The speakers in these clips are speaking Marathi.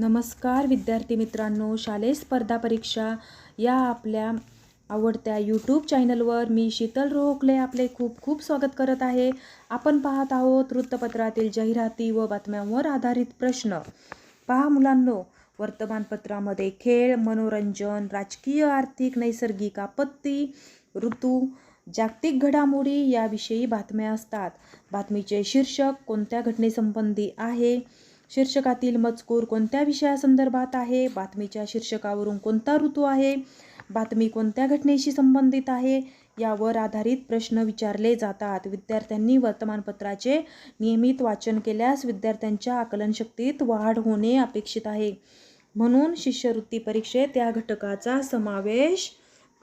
नमस्कार विद्यार्थी मित्रांनो शालेय स्पर्धा परीक्षा या आपल्या आवडत्या यूट्यूब चॅनलवर मी शीतल रोहकले आपले खूप खूप स्वागत करत आहे. आपण पाहत आहोत वृत्तपत्रातील जाहिराती व बातम्यांवर आधारित प्रश्न. पहा मुलांनो वर्तमानपत्रामध्ये खेळ मनोरंजन राजकीय आर्थिक नैसर्गिक आपत्ती ऋतू जागतिक घडामोडी याविषयी बातम्या असतात. बातमीचे शीर्षक कोणत्या घटनेसंबंधी आहे? शीर्षकातील मजकूर कोणत्या विषयासंदर्भात आहे? बातमीच्या शीर्षकावरून कोणता ऋतू आहे? बातमी कोणत्या घटनेशी संबंधित आहे? यावर आधारित प्रश्न विचारले जातात. विद्यार्थ्यांनी वर्तमानपत्राचे नियमित वाचन केल्यास विद्यार्थ्यांच्या आकलनशक्तीत वाढ होणे अपेक्षित आहे. म्हणून शिष्यवृत्ती परीक्षेत या घटकाचा समावेश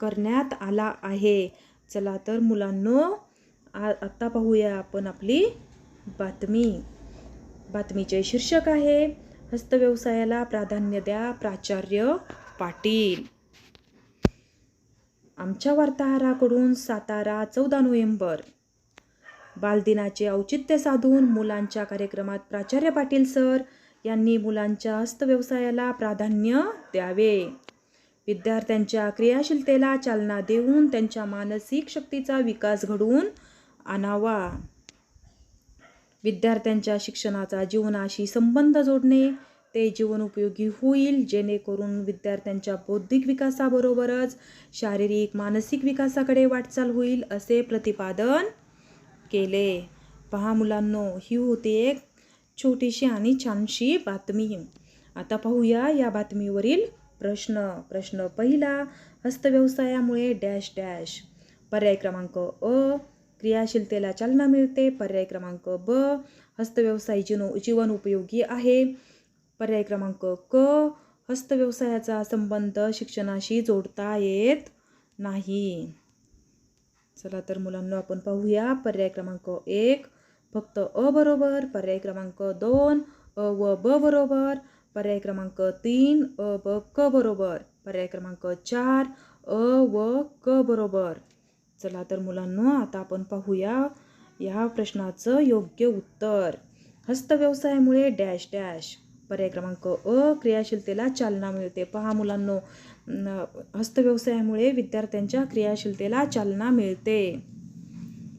करण्यात आला आहे. चला तर मुलांनो आ आत्ता पाहूया आपण आपली बातमी. बातमीचे शीर्षक आहे हस्तव्यवसायाला प्राधान्य द्या प्राचार्य पाटील. आमच्या वार्ताहराकडून सातारा चौदा नोव्हेंबर. बालदिनाचे औचित्य साधून मुलांच्या कार्यक्रमात प्राचार्य पाटील सर यांनी मुलांच्या हस्तव्यवसायाला प्राधान्य द्यावे. विद्यार्थ्यांच्या क्रियाशीलतेला चालना देऊन त्यांच्या मानसिक शक्तीचा विकास घडवून आणावा. विद्यार्थ्यांच्या शिक्षणाचा जीवनाशी संबंध जोडणे ते जीवन उपयोगी होईल जेणेकरून विद्यार्थ्यांच्या बौद्धिक विकासाबरोबरच शारीरिक मानसिक विकासाकडे वाटचाल होईल असे प्रतिपादन केले. पहा मुलांनो ही होती एक छोटीशी आणि छानशी बातमी. आता पाहूया या बातमीवरील प्रश्न. प्रश्न पहिला हस्तव्यवसायामुळे डॅश डॅश. पर्याय क्रमांक अ क्रियाशीलतेला चालना मिळते. पर्याय क्रमांक ब हस्तव्यवसाय जीनो जीवन उपयोगी आहे. पर्याय क्रमांक क हस्तव्यवसायाचा संबंध शिक्षणाशी जोडता येत नाही. चला तर मुलांना आपण पाहूया. पर्याय क्रमांक एक फक्त अ बरोबर. पर्याय क्रमांक दोन अ व ब बरोबर. पर्याय क्रमांक तीन अ ब क बरोबर. पर्याय क्रमांक चार अ व क बरोबर. चला तर मुलांनो आता आपण पाहूया या प्रश्नाचं योग्य उत्तर. हस्तव्यवसायामुळे डॅश डॅश. पर्याय क्रमांक अ क्रियाशीलतेला चालना मिळते. पहा मुलांनो हस्तव्यवसायामुळे विद्यार्थ्यांच्या क्रियाशीलतेला चालना मिळते.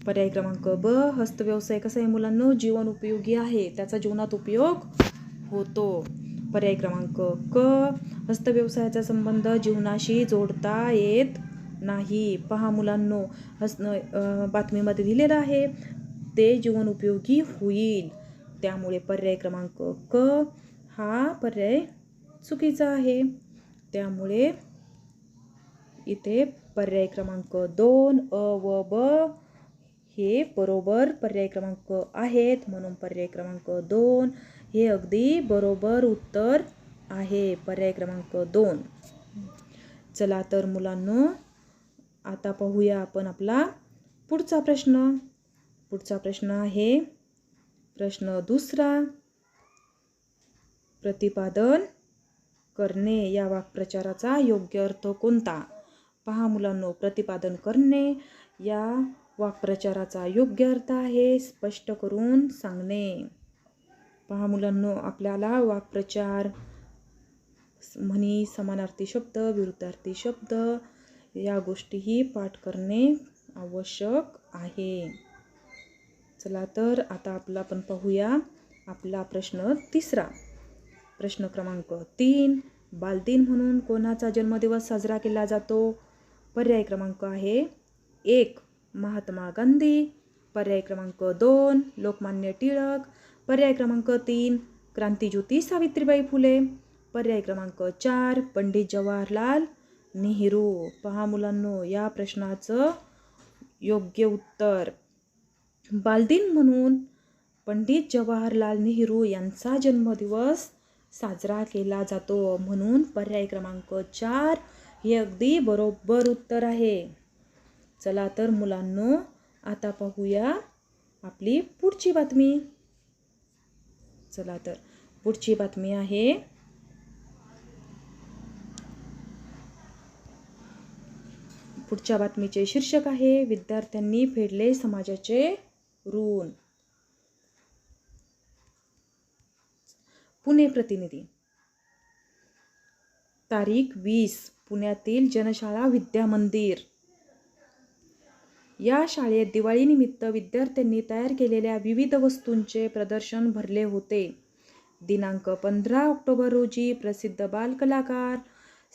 पर्याय क्रमांक ब हस्तव्यवसाय कसा आहे मुलांनो? जीवन उपयोगी आहे. त्याचा जीवनात उपयोग होतो. पर्याय क्रमांक क हस्तव्यवसायाचा संबंध जीवनाशी जोडता येत नाही. पहा मुलांनो हसणं बातमीमध्ये दिलेलं आहे ते जीवन उपयोगी होईल. त्यामुळे पर्याय क्रमांक क हा पर्याय चुकीचा आहे. त्यामुळे इथे पर्याय क्रमांक दोन अ व ब हे बरोबर पर्याय क्रमांक आहेत. म्हणून पर्याय क्रमांक दोन हे अगदी बरोबर उत्तर आहे. पर्याय क्रमांक दोन. चला तर मुलांनो आता पाहूया आपण आपला पुढचा प्रश्न. पुढचा प्रश्न आहे प्रश्न दुसरा. प्रतिपादन करणे या वाक्प्रचाराचा योग्य अर्थ कोणता? पहा मुलांनो प्रतिपादन करणे या वाक्प्रचाराचा योग्य अर्थ आहे स्पष्ट करून सांगणे. पहा मुलांनो आपल्याला वाक्प्रचार म्हणी समानार्थी शब्द विरुद्धार्थी शब्द या गोष्टीही पाठ करणे आवश्यक आहे. चला तर आता आपला आपण पाहूया आपला प्रश्न तिसरा. प्रश्न क्रमांक तीन. बालदिन म्हणून कोणाचा जन्मदिवस साजरा केला जातो? पर्याय क्रमांक आहे एक. महात्मा गांधी. पर्याय क्रमांक दोन. लोकमान्य टिळक. पर्याय क्रमांक तीन. क्रांतिज्योती सावित्रीबाई फुले. पर्याय क्रमांक चार. पंडित जवाहरलाल नेहरू पहा मुलांनो या प्रश्नाचं योग्य उत्तर. बालदिन म्हणून पंडित जवाहरलाल नेहरू यांचा जन्मदिवस साजरा केला जातो. म्हणून पर्याय क्रमांक चार हे अगदी बरोबर उत्तर आहे. चला तर मुलांनो आता पाहूया आपली पुढची बातमी. चला तर पुढची बातमी आहे. पुढच्या बातमीचे शीर्षक आहे विद्यार्थ्यांनी फेडले समाजाचे ऋण. पुणे प्रतिनिधी. तारीख वीस पुण्यातील जनशाळा विद्यामंदिर या शाळेत दिवाळीनिमित्त विद्यार्थ्यांनी तयार केलेल्या विविध वस्तूंचे प्रदर्शन भरले होते. दिनांक पंधरा ऑक्टोबर रोजी प्रसिद्ध बालकलाकार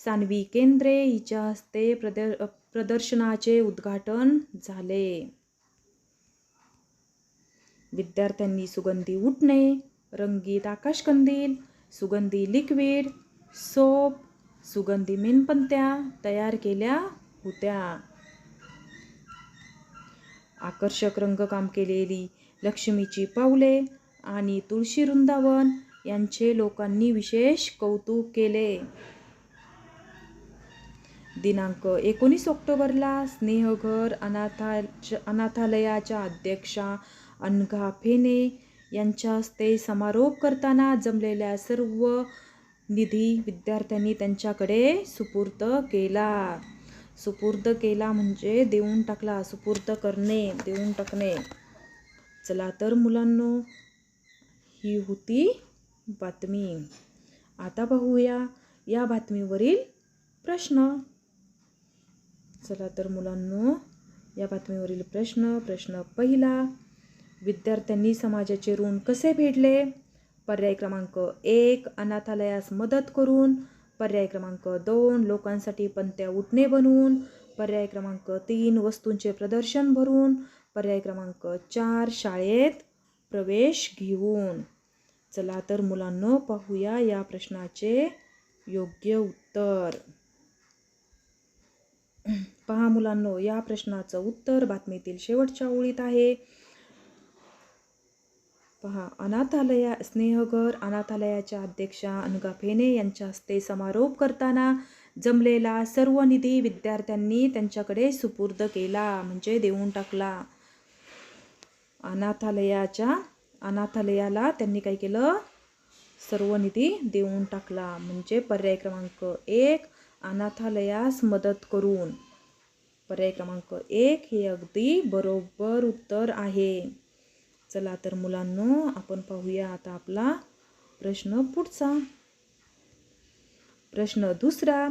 सानवी केंद्रे हिच्या हस्ते प्रदर प्रदर्शनाचे उद्घाटन झाले. विद्यार्थ्यांनी सुगंधी उठणे रंगीत आकाशकंदील सुगंधी लिक्विड सोप सुगंधी मेणपंत्या तयार केल्या होत्या. आकर्षक रंगकाम केलेली लक्ष्मीची पावले आणि तुळशी वृंदावन यांचे लोकांनी विशेष कौतुक केले. दिनांक एकोणीस ऑक्टोबरला स्नेहघर अनाथा अनाथालयाच्या अध्यक्षा अनघा फेने यांच्या हस्ते समारोप करताना जमलेल्या सर्व निधी विद्यार्थ्यांनी त्यांच्याकडे सुपूर्द केला. सुपूर्द केला म्हणजे देऊन टाकला सुपूर्द करणे देऊन टाकणे. चला तर मुलांनो ही होती बातमी. आता पाहूया या बातमीवरील प्रश्न. चला तर मुलांनो या बातमीवरील प्रश्न प्रश्न पहिला विद्यार्थ्यांनी समाजाचे ऋण कसे फेडले? पर्याय क्रमांक एक अनाथालयास मदत करून. पर्याय क्रमांक दोन लोकांसाठी पंत्या उठणे बनवून पर्याय क्रमांक तीन वस्तूंचे प्रदर्शन भरून. पर्याय क्रमांक चार शाळेत प्रवेश घेऊन. चला तर मुलांनो पाहूया या प्रश्नाचे योग्य उत्तर. मुलांनो या प्रश्नाचं उत्तर बातमीतील शेवटच्या ओळीत आहे. पहा अनाथालया स्नेहघर अनाथालयाच्या अध्यक्षा अनगा फेने यांच्या हस्ते समारोप करताना जमलेला सर्व निधी विद्यार्थ्यांनी त्यांच्याकडे सुपूर्द केला म्हणजे देऊन टाकला. अनाथालयाच्या अनाथालयाला त्यांनी काय केलं? सर्व निधी देऊन टाकला म्हणजे पर्याय क्रमांक एक अनाथालयास मदत करून. पर्याय क्रमांक एक हे अगदी बरोबर उत्तर आहे. चला तर मुलांनो आपण पाहूया आता आपला प्रश्न पुढचा. प्रश्न दुसरा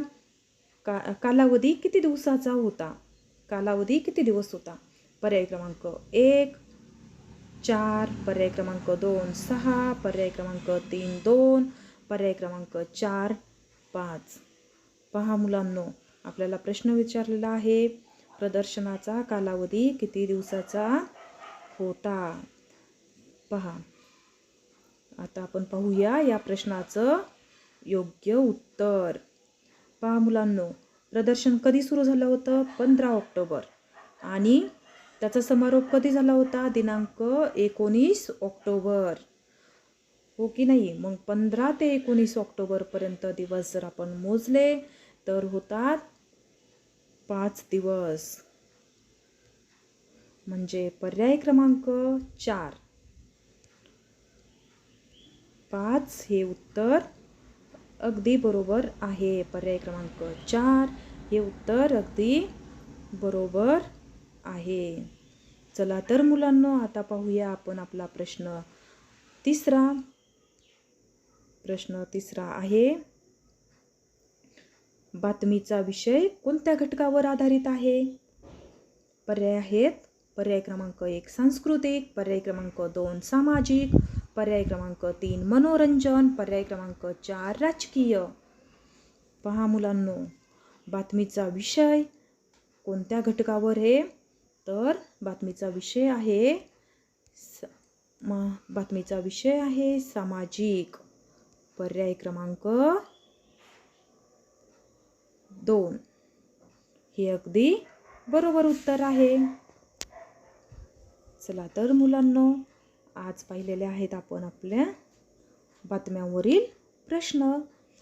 का कालावधी किती दिवसाचा होता? कालावधी किती दिवस होता? पर्याय क्रमांक एक चार पर्याय क्रमांक दोन सहा पर्याय क्रमांक तीन दोन पर्याय क्रमांक चार पाच. पहा मुलांनो आपल्याला प्रश्न विचारलेला आहे. प्रदर्शनाचा कालावधी किती दिवसाचा होता? पहा. आता आपण पाहूया या प्रश्नाचं योग्य उत्तर. पहा मुलांनो प्रदर्शन कधी सुरू झालं होतं? पंधरा ऑक्टोबर. आणि त्याचा समारोप कधी झाला होता? दिनांक एकोणीस ऑक्टोबर. हो की नाही? मग पंधरा ते एकोणीस ऑक्टोबरपर्यंत दिवस जर आपण मोजले तर होतात पाच दिवस. म्हणजे पर्याय क्रमांक चार. पाच हे उत्तर अगदी बरोबर आहे. पर्याय क्रमांक चार हे उत्तर अगदी बरोबर आहे. चला तर मुलांनो आता पाहूया आपण आपला प्रश्न तिसरा. प्रश्न तिसरा आहे बातमीचा विषय कोणत्या घटकावर आधारित आहे? पर्याय आहेत. पर्याय क्रमांक एक सांस्कृतिक. पर्याय क्रमांक दोन सामाजिक. पर्याय क्रमांक तीन मनोरंजन. पर्याय क्रमांक चार राजकीय. पहा मुलांनो बातमीचा विषय कोणत्या घटकावर आहे? तर बातमीचा विषय आहे स म बातमीचा विषय आहे सामाजिक. पर्याय क्रमांक दोन. हे अगदी बरोबर उत्तर आहे. चला तर मुलांनो आज पाहिलेले आहेत आपण आपल्या बातम्यांवरील प्रश्न.